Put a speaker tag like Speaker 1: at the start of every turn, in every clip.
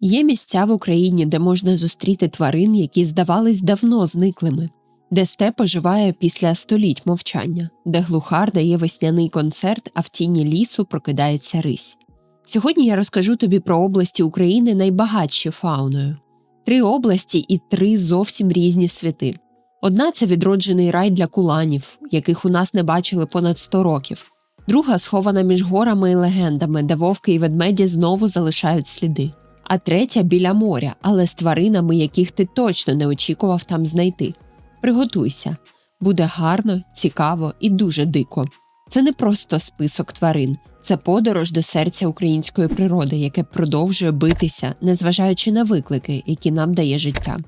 Speaker 1: Є місця в Україні, де можна зустріти тварин, які здавались давно зниклими, де степ оживає після століть мовчання, де глухар дає весняний концерт, а в тіні лісу прокидається рись. Сьогодні я розкажу тобі про області України найбагатші фауною три області і три зовсім різні світи. Одна це відроджений рай для куланів, яких у нас не бачили понад 100 років, друга схована між горами і легендами, де вовки і ведмеді знову залишають сліди, а третя біля моря, але з тваринами, яких ти точно не очікував там знайти. Приготуйся, буде гарно, цікаво і дуже дико. Це не просто список тварин, це подорож до серця української природи, яке продовжує битися, незважаючи на виклики, які нам дає життя.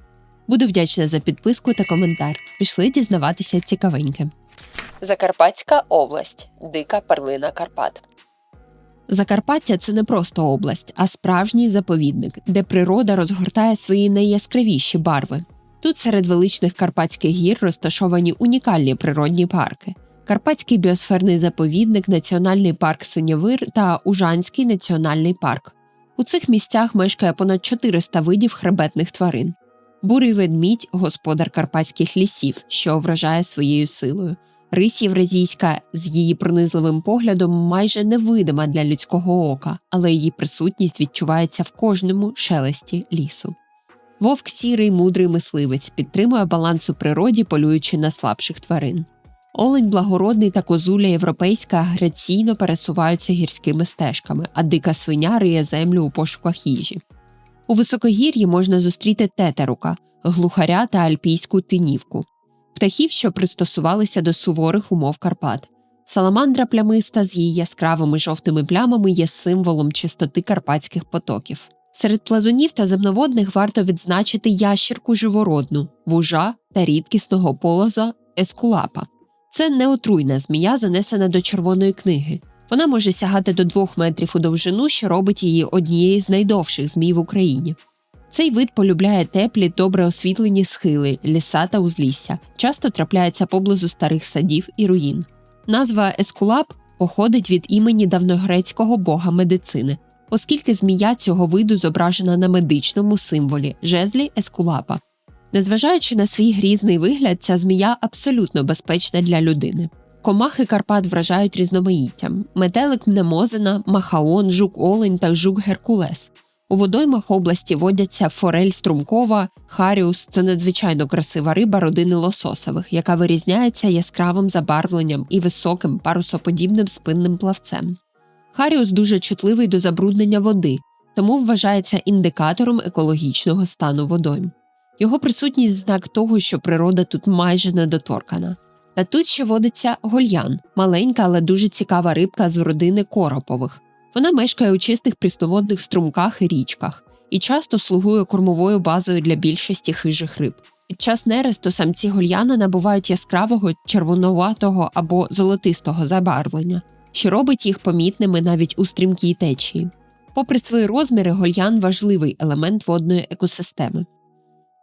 Speaker 1: Буду вдячна за підписку та коментар. Пішли дізнаватися цікавеньке. Закарпатська область дика перлина Карпат. Закарпаття це не просто область, а справжній заповідник, де природа розгортає свої найяскравіші барви. Тут серед величних карпатських гір розташовані унікальні природні парки. Карпатський біосферний заповідник, Національний парк Синявир та Ужанський національний парк. У цих місцях мешкає понад 400 видів хребетних тварин. Бурий ведмідь господар карпатських лісів, що вражає своєю силою. Рись євразійська з її пронизливим поглядом майже невидима для людського ока, але її присутність відчувається в кожному шелесті лісу. Вовк сірий, мудрий мисливець підтримує баланс у природі, полюючи на слабших тварин. Олень благородний та козуля європейська граційно пересуваються гірськими стежками, а дика свиня риє землю у пошуках їжі. У високогір'ї можна зустріти тетерука, глухаря та альпійську тинівку, птахів, що пристосувалися до суворих умов Карпат. Саламандра плямиста з її яскравими жовтими плямами є символом чистоти карпатських потоків. Серед плазунів та земноводних варто відзначити ящірку живородну, вужа та рідкісного полоза ескулапа. Це неотруйна змія, занесена до червоної книги. Вона може сягати до двох метрів у довжину, що робить її однією з найдовших змій в Україні. Цей вид полюбляє теплі, добре освітлені схили, ліса та узлісся, часто трапляється поблизу старих садів і руїн. Назва Ескулап походить від імені давньогрецького бога медицини, оскільки змія цього виду зображена на медичному символі жезлі Ескулапа. Незважаючи на свій грізний вигляд, ця змія абсолютно безпечна для людини. Комахи Карпат вражають різноманіттям: метелик мнемозина, махаон, жук олень та жук Геркулес. У водоймах області водяться форель струмкова, харіус це надзвичайно красива риба родини лососових, яка вирізняється яскравим забарвленням і високим парусоподібним спинним плавцем. Харіус дуже чутливий до забруднення води, тому вважається індикатором екологічного стану водойм. Його присутність знак того, що природа тут майже недоторкана. Та тут ще водиться гольян, маленька, але дуже цікава рибка з родини коропових. Вона мешкає у чистих прісноводних струмках і річках і часто слугує кормовою базою для більшості хижих риб. Під час нересту самці гольяна набувають яскравого червонуватого або золотистого забарвлення, що робить їх помітними навіть у стрімкій течії. Попри свої розміри, гольян важливий елемент водної екосистеми.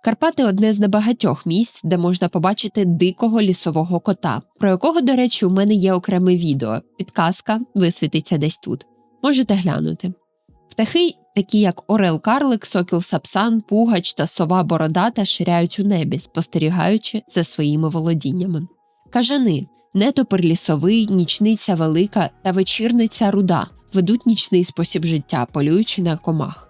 Speaker 1: Карпати одне з небагатьох місць, де можна побачити дикого лісового кота, про якого, до речі, у мене є окреме відео. Підказка висвітиться десь тут. Можете глянути. Птахи, такі як Орел Карлик, Сокіл Сапсан, Пугач та сова Бородата, ширяють у небі, спостерігаючи за своїми володіннями. Кажани нетопир лісовий, нічниця велика та вечірниця руда ведуть нічний спосіб життя, полюючи на комах.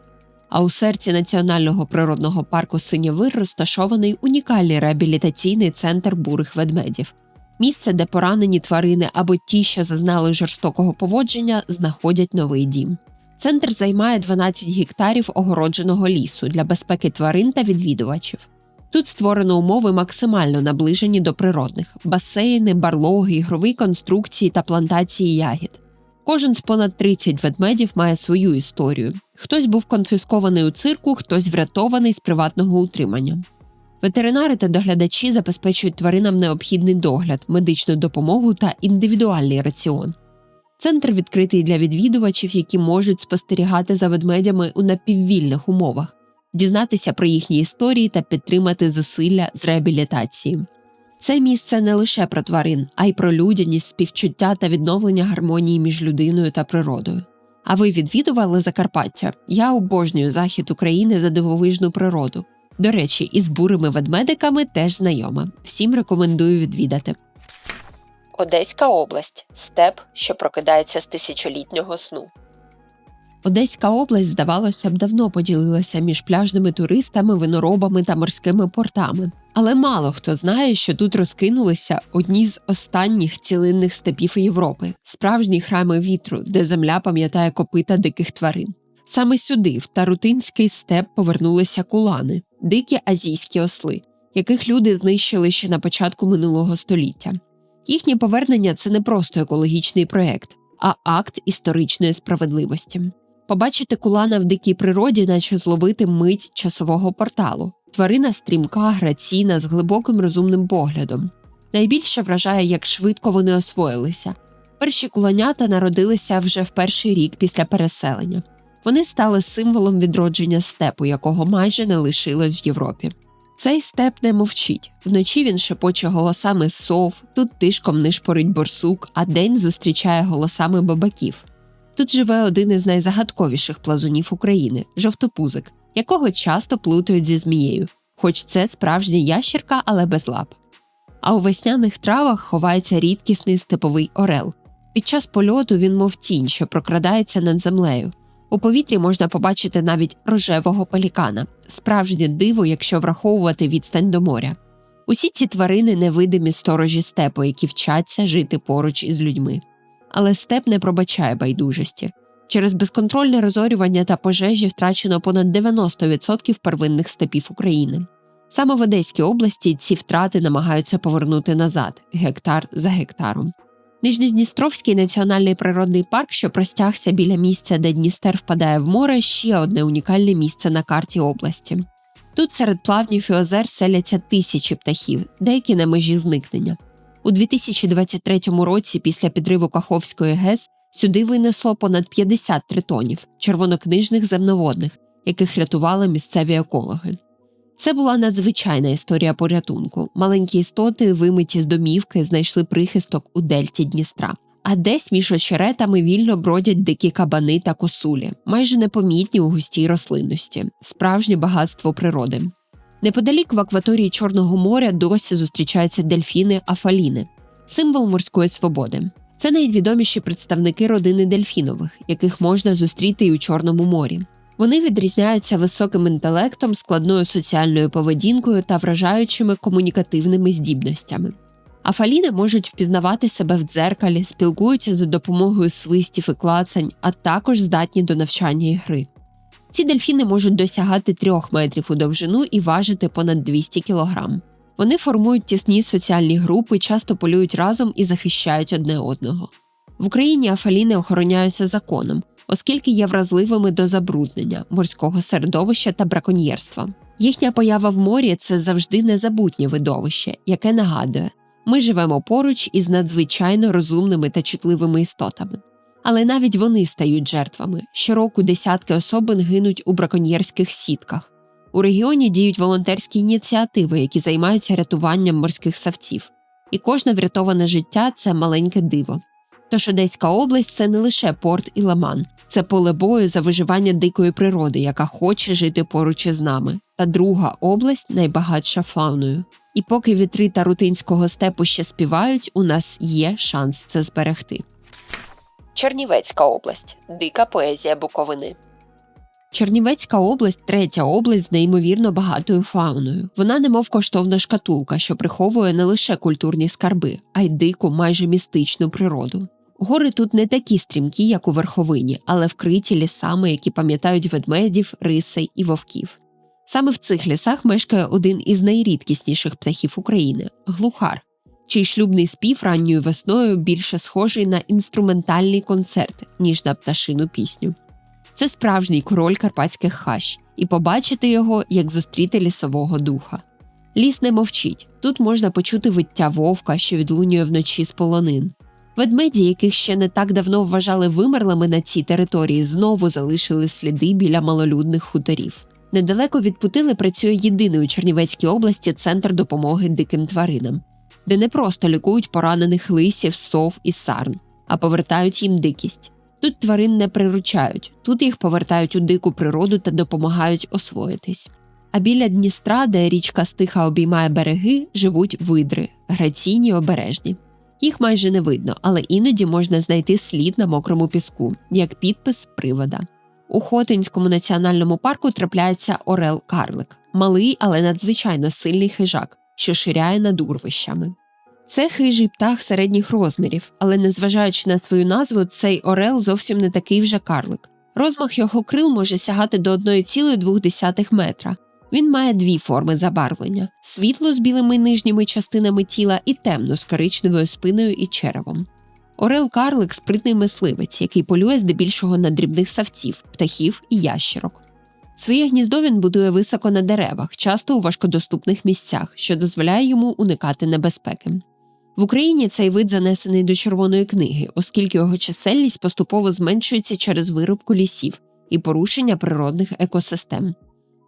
Speaker 1: А у серці національного природного парку Синявир розташований унікальний реабілітаційний центр бурих ведмедів, місце, де поранені тварини або ті, що зазнали жорстокого поводження, знаходять новий дім. Центр займає 12 гектарів огородженого лісу для безпеки тварин та відвідувачів. Тут створено умови максимально наближені до природних: басейни, барлоги, ігрові конструкції та плантації ягід. Кожен з понад 30 ведмедів має свою історію. Хтось був конфіскований у цирку, хтось врятований з приватного утримання. Ветеринари та доглядачі забезпечують тваринам необхідний догляд, медичну допомогу та індивідуальний раціон. Центр відкритий для відвідувачів, які можуть спостерігати за ведмедями у напіввільних умовах, дізнатися про їхні історії та підтримати зусилля з реабілітації. Це місце не лише про тварин, а й про людяність, співчуття та відновлення гармонії між людиною та природою. А ви відвідували Закарпаття? Я обожнюю захід України за дивовижну природу. До речі, із бурими ведмедиками теж знайома. Всім рекомендую відвідати. Одеська область степ, що прокидається з тисячолітнього сну. Одеська область, здавалося б, давно поділилася між пляжними туристами, виноробами та морськими портами. Але мало хто знає, що тут розкинулися одні з останніх цілинних степів Європи справжні храми вітру, де земля пам'ятає копита диких тварин. Саме сюди, в Тарутинський степ, повернулися кулани, дикі азійські осли, яких люди знищили ще на початку минулого століття. Їхнє повернення це не просто екологічний проєкт, а акт історичної справедливості. Побачити кулана в дикій природі, наче зловити мить часового порталу. Тварина стрімка, граційна, з глибоким розумним поглядом. Найбільше вражає, як швидко вони освоїлися. Перші куланята народилися вже в перший рік після переселення. Вони стали символом відродження степу, якого майже не лишилось в Європі. Цей степ не мовчить. Вночі він шепоче голосами сов, тут тишком нишпорить борсук, а день зустрічає голосами бабаків. Тут живе один із найзагадковіших плазунів України жовтопузик, якого часто плутають зі змією, хоч це справжня ящерка, але без лап. А у весняних травах ховається рідкісний степовий орел. Під час польоту він, мов тінь, що прокрадається над землею. У повітрі можна побачити навіть рожевого пелікана, справжнє диво, якщо враховувати відстань до моря. Усі ці тварини невидимі сторожі степу, які вчаться жити поруч із людьми. Але степ не пробачає байдужості. Через безконтрольне розорювання та пожежі втрачено понад 90% первинних степів України. Саме в Одеській області ці втрати намагаються повернути назад, гектар за гектаром. Нижньодністровський національний природний парк, що простягся біля місця, де Дністер впадає в море, ще одне унікальне місце на карті області. Тут серед плавнів і озер селяться тисячі птахів, деякі на межі зникнення. У 2023 році, після підриву Каховської ГЕС, сюди винесло понад 50 тритонів червонокнижних земноводних, яких рятували місцеві екологи. Це була надзвичайна історія порятунку. Маленькі істоти, вимиті з домівки, знайшли прихисток у дельті Дністра. А десь між очеретами вільно бродять дикі кабани та косулі, майже непомітні у густій рослинності, справжнє багатство природи. Неподалік в акваторії Чорного моря досі зустрічаються дельфіни афаліни, символ морської свободи. Це найвідоміші представники родини дельфінових, яких можна зустріти і у Чорному морі. Вони відрізняються високим інтелектом, складною соціальною поведінкою та вражаючими комунікативними здібностями. Афаліни можуть впізнавати себе в дзеркалі, спілкуються за допомогою свистів і клацань, а також здатні до навчання і гри. Ці дельфіни можуть досягати 3 метрів у довжину і важити понад 200 кг. Вони формують тісні соціальні групи, часто полюють разом і захищають одне одного. В Україні афаліни охороняються законом, оскільки є вразливими до забруднення, морського середовища та браконьєрства. Їхня поява в морі це завжди незабутнє видовище, яке нагадує, ми живемо поруч із надзвичайно розумними та чутливими істотами. Але навіть вони стають жертвами. Щороку десятки особин гинуть у браконьєрських сітках. У регіоні діють волонтерські ініціативи, які займаються рятуванням морських савців. І кожне врятоване життя це маленьке диво. Тож Одеська область це не лише порт і ламан, це поле бою за виживання дикої природи, яка хоче жити поруч із нами. Та друга область найбагатша фауною. І поки вітри та рутинського степу ще співають, у нас є шанс це зберегти. Чернівецька область дика поезія Буковини. Чернівецька область третя область з неймовірно багатою фауною. Вона немов коштовна шкатулка, що приховує не лише культурні скарби, а й дику, майже містичну природу. Гори тут не такі стрімкі, як у верховині, але вкриті лісами, які пам'ятають ведмедів, рисей і вовків. Саме в цих лісах мешкає один із найрідкісніших птахів України глухар, чий шлюбний спів ранньою весною більше схожий на інструментальний концерт, ніж на пташину пісню. Це справжній король карпатських хащ, і побачити його, як зустріти лісового духа. Ліс не мовчить, тут можна почути виття вовка, що відлунює вночі з полонин. Ведмеді, яких ще не так давно вважали вимерлими на цій території, знову залишили сліди біля малолюдних хуторів. Недалеко від Путили працює єдиний у Чернівецькій області центр допомоги диким тваринам, де не просто лікують поранених лисів, сов і сарн, а повертають їм дикість. Тут тварин не приручають, тут їх повертають у дику природу та допомагають освоїтись. А біля Дністра, де річка стиха обіймає береги, живуть видри, граційні обережні. Їх майже не видно, але іноді можна знайти слід на мокрому піску, як підпис привода. У Хотинському національному парку трапляється Орел Карлик, малий, але надзвичайно сильний хижак, що ширяє над урвищами. Це хижий птах середніх розмірів, але незважаючи на свою назву, цей орел зовсім не такий вже карлик. Розмах його крил може сягати до 1,2 метра. Він має дві форми забарвлення: світло з білими нижніми частинами тіла і темно з коричневою спиною і черевом. Орел Карлик спритний мисливець, який полює здебільшого на дрібних савців, птахів і ящерок. Своє гніздо він будує високо на деревах, часто у важкодоступних місцях, що дозволяє йому уникати небезпеки. В Україні цей вид занесений до червоної книги, оскільки його чисельність поступово зменшується через вирубку лісів і порушення природних екосистем.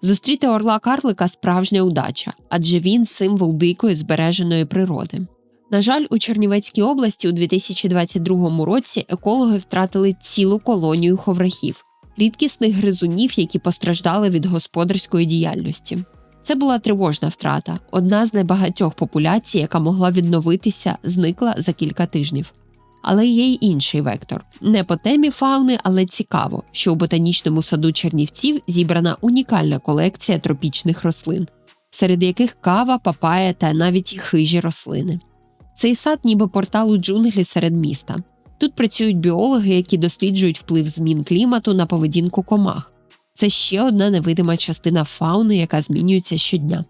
Speaker 1: Зустріти орла карлика справжня удача, адже він символ дикої збереженої природи. На жаль, у Чернівецькій області у 2022 році екологи втратили цілу колонію ховрахів, рідкісних гризунів, які постраждали від господарської діяльності. Це була тривожна втрата, одна з небагатьох популяцій, яка могла відновитися, зникла за кілька тижнів. Але є й інший вектор не по темі фауни, але цікаво, що у ботанічному саду Чернівців зібрана унікальна колекція тропічних рослин, серед яких кава, папая та навіть хижі рослини. Цей сад, ніби портал у джунглі серед міста. Тут працюють біологи, які досліджують вплив змін клімату на поведінку комах. Це ще одна невидима частина фауни, яка змінюється щодня.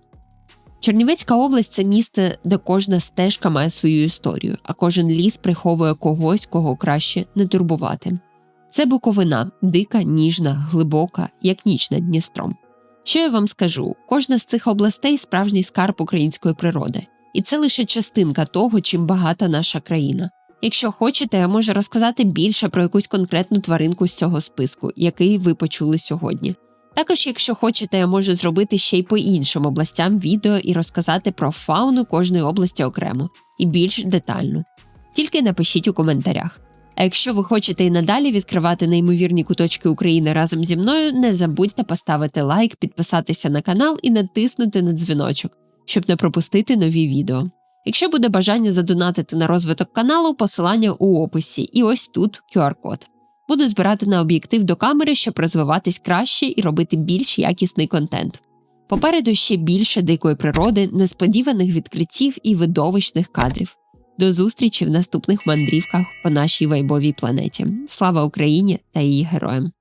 Speaker 1: Чернівецька область це місце, де кожна стежка має свою історію, а кожен ліс приховує когось, кого краще не турбувати. Це буковина, дика, ніжна, глибока, як ніч над Дністром. Що я вам скажу? Кожна з цих областей справжній скарб української природи, і це лише частинка того, чим багата наша країна. Якщо хочете, я можу розказати більше про якусь конкретну тваринку з цього списку, який ви почули сьогодні. Також, якщо хочете, я можу зробити ще й по іншим областям відео і розказати про фауну кожної області окремо і більш детально. Тільки напишіть у коментарях. А якщо ви хочете і надалі відкривати неймовірні куточки України разом зі мною, не забудьте поставити лайк, підписатися на канал і натиснути на дзвіночок, щоб не пропустити нові відео. Якщо буде бажання задонатити на розвиток каналу, посилання у описі, і ось тут QR-код. Буду збирати на об'єктив до камери, щоб розвиватись краще і робити більш якісний контент. Попереду ще більше дикої природи, несподіваних відкриттів і видовищних кадрів. До зустрічі в наступних мандрівках по нашій вайбовій планеті. Слава Україні та її героям!